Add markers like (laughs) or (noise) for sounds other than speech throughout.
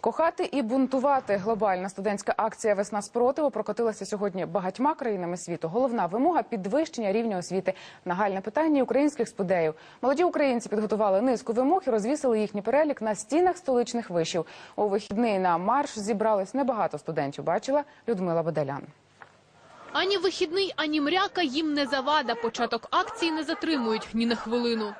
Кохати і бунтувати. Глобальна студентська акція Весна спротиву прокотилася сьогодні багатьма країнами світу. Головна вимога підвищення рівня освіти. Нагальне питання українських спудеїв. Молоді українці підготували низку вимог і розвісили їхній перелік на стінах столичних вишів. У вихідний на марш зібрались небагато студентів. Бачила Людмила Бадалян. Ані вихідний, ані мряка їм не завада. Початок акції не затримують ні на хвилину.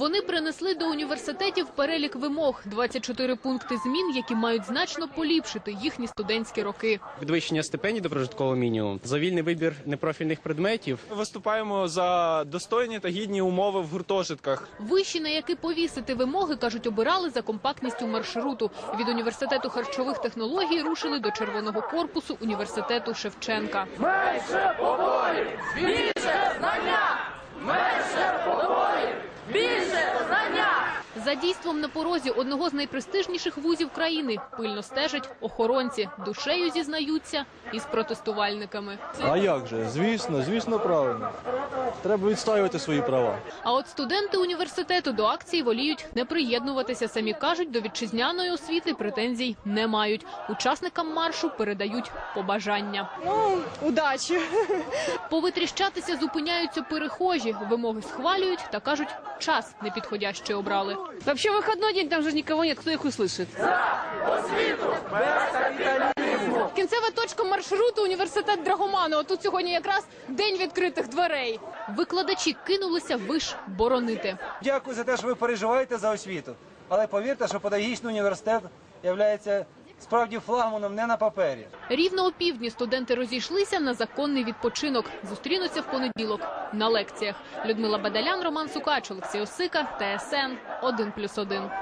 Вони принесли до університетів перелік вимог, 24 пункти змін, які мають значно поліпшити їхні студентські роки. підвищення стипендій до прожиткового мінімуму, за вільний вибір непрофільних предметів. Виступаємо за достойні та гідні умови в гуртожитках. Виші, на які повісити вимоги, кажуть, обирали за компактністю маршруту. Від університету харчових технологій рушили до червоного корпусу університету Шевченка. За дійством на порозі одного з найпрестижніших вузів країни пильно стежать охоронці. Душею зізнаються із протестувальниками. А як же? Звісно, звісно, правильно. Треба відстоювати свої права. А от студенти університету до акції воліють не приєднуватися. Самі кажуть, до вітчизняної освіти претензій не мають. Учасникам маршу передають побажання. Удачи! (laughs) Повитріщатися зупиняються перехожі. Вимоги схвалюють та кажуть, час непідходящий обрали. Вообще выходной день, там же никого нет, кто их услышит. Кінцева точка маршруту університет Драгоманова. Тут сьогодні якраз день відкритих дверей. Викладачі кинулися виш боронити. Дякую за те, що ви переживаєте за освіту. Але повірте, що педагогічний університет є справді флагманом не на папері. Рівно о півдні студенти розійшлися на законний відпочинок. Зустрінуться в понеділок на лекціях. Людмила Бадалян, Роман Сукач, Олексій Осика, ТСН 1+,1.